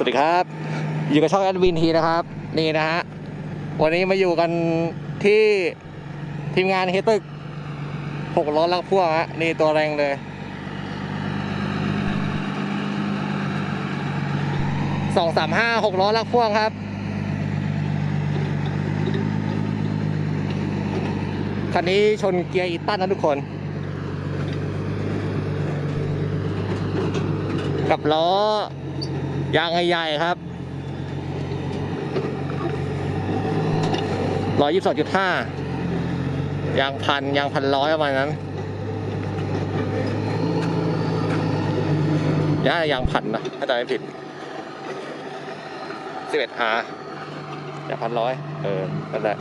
วัสดีครับ อยู่กับช่องแอดวินทีนะครับ นี่นะฮะ วันนี้มาอยู่กันที่ทีมงานเฮตึกหกล้อลักพ่วงฮะ นี่ตัวแรงเลย สองสามห้าหกล้อลักพ่วงครับ คันนี้ชนเกียร์อีตันนะทุกคนกับล้อ ยางใหญ่ๆครับร้อยยี่สิบสองจุดห้ายางพันยางพันร้อยประมาณนั้นย่ายางพันนะถ้าจำไม่ผิดสิบเอ็ดหายางพันร้อยเออนั่นแหละ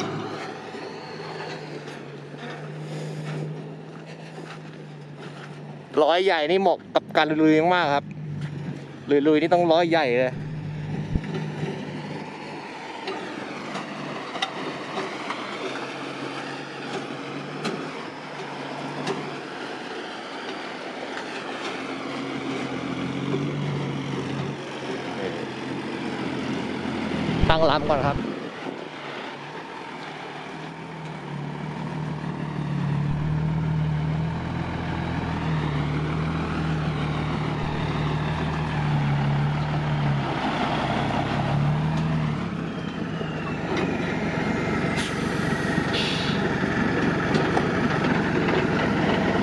ร้อยใหญ่นี่เหมาะกับการลุยมากๆครับ ลุยๆนี่ต้องร้อยใหญ่เลยตั้งลำก่อนครับ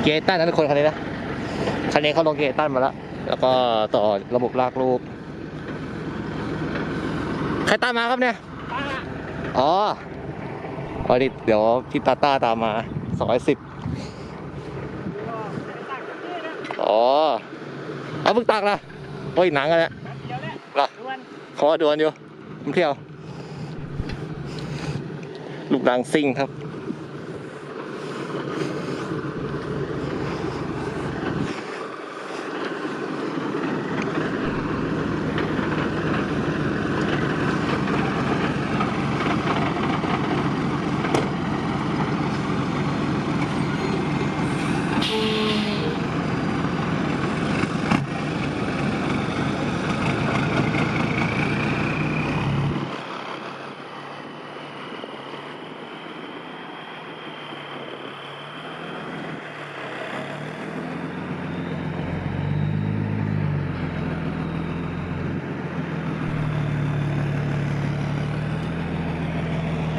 เกตันนะทุกคนคันนี้นะคันนี้เขาลงเกตันมาแล้ว แล้วก็ต่อระบบลากลูก ใครตามมาครับเนี่ย อ๋ออ๋อนี่เดี๋ยวพี่ตาต้าตามมาสองร้อยสิบอ๋อ เอาเพิ่งตักนะโอ้ยหนังกันแล้วเหรอขอดวนอยู่ผมเที่ยว ลูกนางซิ่งครับ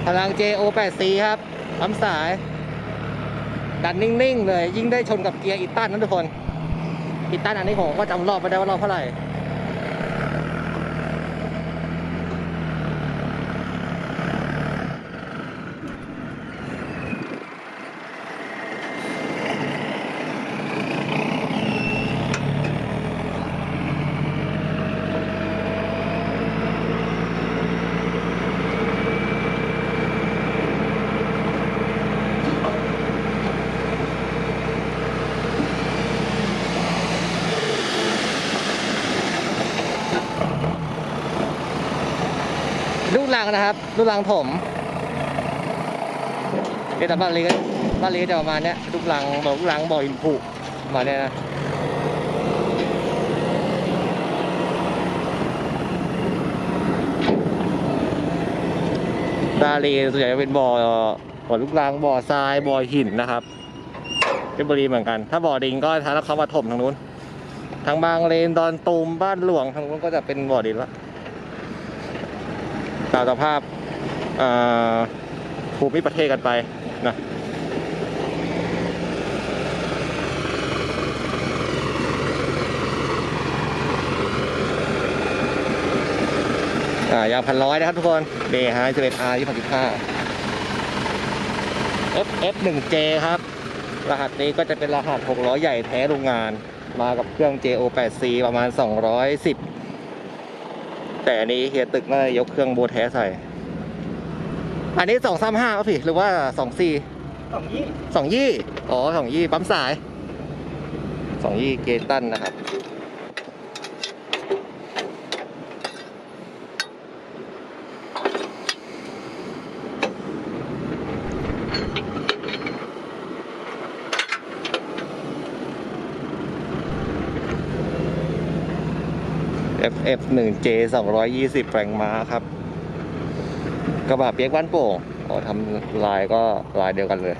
พลัง JO8C ครับปั๊มสาย ดันนิ่ง ๆ เลย ยิ่งได้ชนกับเกียร์อีตันนะทุกคน อีตันอันนี้ผมก็จำรอบไม่ได้ว่ารอบเท่าไหร่ ลังนะครับลูกลังถมเดี๋ยวแต่บ้านเล็กบ้านเล็กจะประมาณเนี้ยลูกลังบอกลูกลังบ่ออินผุประมาเนี้ยนะดาเลส่วนใหญ่จะเป็นบ่อบ่อลูกลังบ่อทรายบ่อหินนะครับเป็นบุรีเหมือนกัน ถ้าบ่อดินก็ถ้าเขามาถมทางนู้น ทางบางเลนดอนตูมบ้านหลวงทางนู้นก็จะเป็นบ่อดินละามสภาพภูมิประเทศกันไปนะยางพันร้อยนะครับทุกคนเบฮาสิบเอ็ดอาร์ยี่สิบห้า F F หนึ่ง J ครับ รหัสนี้ก็จะเป็นรหัสหกล้อใหญ่แท้โรงงาน มากับเครื่อง JO 8 C ประมาณ 210 แต่อันนี้เฮียตึกน่าจะยกเครื่องโบแท้ใส่ อันนี้สองสามห้าพี่หรือว่าสองสี่สองยี่สองยี่ อ๋อสองยี่ปั๊มสายสองยี่เกตันนะครับ F F1J 220 แรงม้าครับ กระบะเปียกบ้านโป่งอ๋อทำลายก็ลายเดียวกันเลย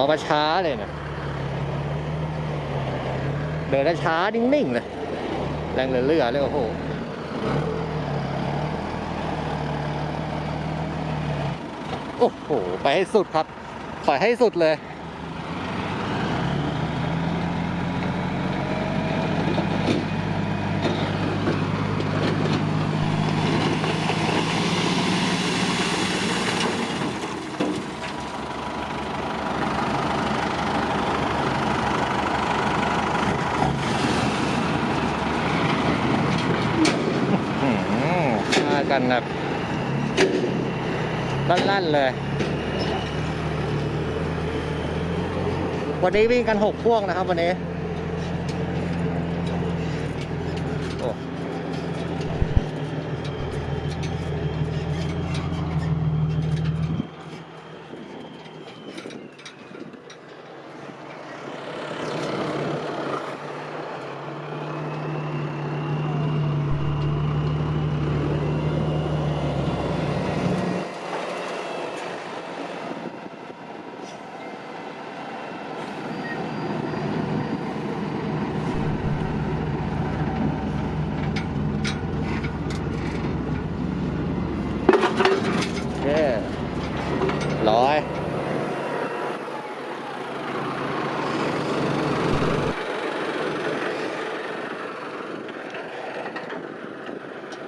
ล้อมาช้าเลยนะเดินช้านิ่งๆเลยแรงเหลือๆเลยโอ้โหโอ้โห ไปให้สุดครับถอยให้สุดเลย อืมมา กันแบบลั่นๆเลย วันนี้วิ่งกันหกพ่วงนะครับวันนี้ โอ้เย้ ร้อย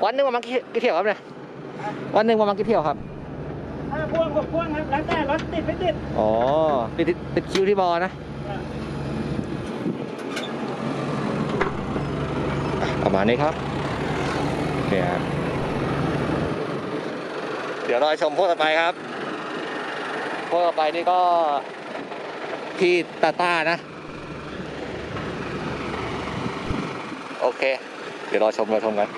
วันหนึ่งประมาณกี่เที่ยวครับเนี่ยวันหนึ่งประมาณกี่เที่ยวครับห้าพ่วงหกพ่วงครับแล้วแต่รถติดไม่ติดอ๋อติดติดติดคิวที่บอนะประมาณนี้ครับเนี่ยเดี๋ยวรอชมพวกต่อไปครับ พวกต่อไปนี่ก็พี่ตาต้านะ โอเค เดี๋ยวรอชมรอชมกัน